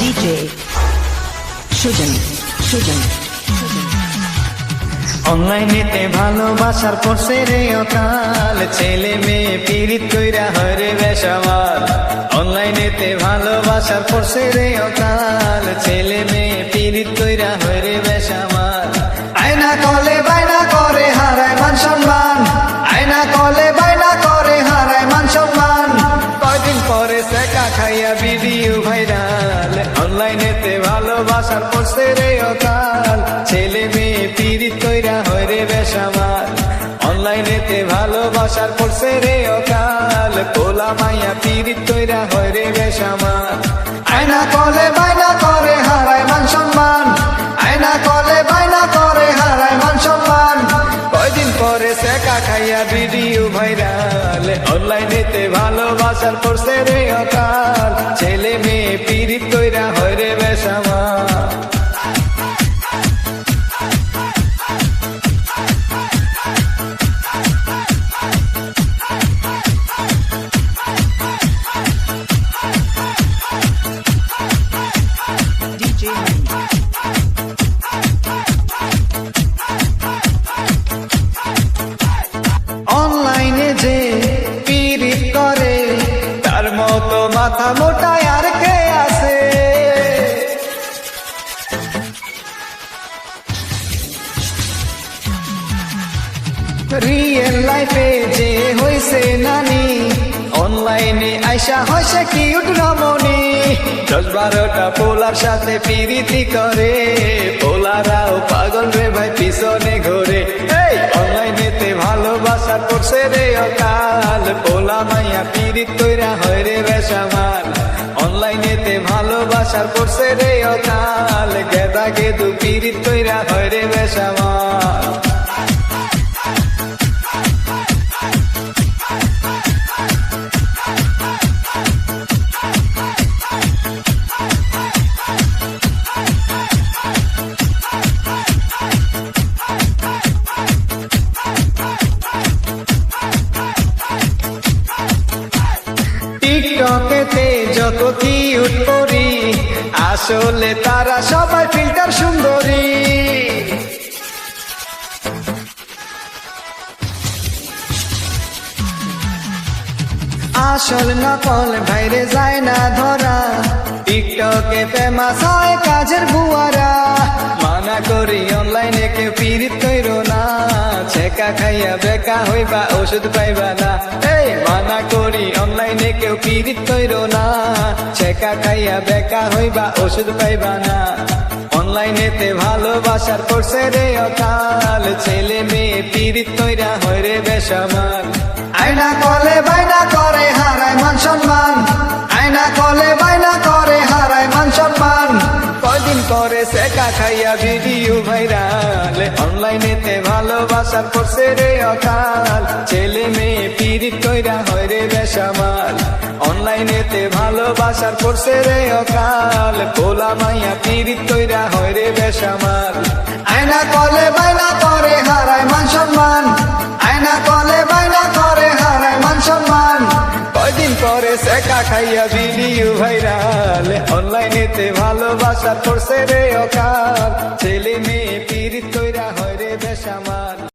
DJ Shogun Shogun Shogun অনলাইনেতে ভালোবাসার পড়ছে রে অকাল। ছেলে মেয়ে পীড়িত কইরা হরে বেশামাল অনলাইনেতে ভালোবাসার পড়ছে রে অকাল। ছেলে মেয়ে পীড়িত কইরা হরে বেশামাল আয়না কলে বাইনা করে হারায় মান সম্মান। আয়না কলে বাইনা করে হারায় মান সম্মান। কয়দিন পরে সেকা খাইয়া ভিডিও ভাইরাল। অনলাইনেতে ভালোবাসার পড়ছে রে অকাল। ছেলে ভালোবাসার পড়ছে রে অকাল, কোলা মাইয়া পীড়িত কইরা হয় রে বেশামাল আয়না কলে বাইনা করে, হারায় মান সম্মান। আয়না কলে বাইনা করে, হারায় মান সম্মান। কয়দিন পরে সেকা খাইয়া ভিডিও ভাইরাল। অনলাইনেতে ভালোবাসার পড়ছে রে অকাল, ছেলে মোটা আর কে আছে? রিয়েল লাইফে যে হইছে নানি অনলাইনে আইসা হইছে কিউট রমণী। দশ বারোটা পোলার সাথে পিরিতি করে। পোলারাও পাগল রে ভাই, পিছনে ঘোরে। এই অনলাইনেতে ভালোবাসা করছে রে অকাল। পোলা পিরিত কইরা হয় রে বেসামাল। অনলাইনেতে ভালোবাসার করছে রে অকাল গেদা গেদু পিরিত কইরা হয় রে বেসামাল। টিকটকেতে যত কিউট করি আসলে তারা সবাই ফিল্টার সুন্দরী। আসল নকল ভাইরে যায় না ধরা, টিকটকে ফেমাস হয় কাজের বুয়ারা। খাইয়া বেকা হইবা, ওষুধ পাইবা না। এই, মানা করি অনলাইনে কেউ পিরিত কইর না। ছেকা খাইয়া বেকা হইবা, ওষুধ পাইবা না। অনলাইনেতে ভালোবাসার করছে রে অকাল। ছেলে মেয়ে পিরিত কইরা হয় রে বেসামাল আয়না কলে বাইনা করে, হারায় মান সেকা খাইয়া ভিডিও ভাইরাল অনলাইনেতে ভালোবাসার করছে রে অকাল। ছেলে মেয়ে পিরিত কইরা হয় রে বেসামাল। অনলাইনেতে ভালোবাসার করছে রে অকাল। পোলা মাইয়া পিরিত কইরা হয় রে বেসামাল। আয়না কলে বাইনা করে ভিডিও ভাইরাল। অনলাইনেতে ভালোবাসা করছে রে অকাল ছেলে মেয়ে পীড়িত হয় রে বেশামাল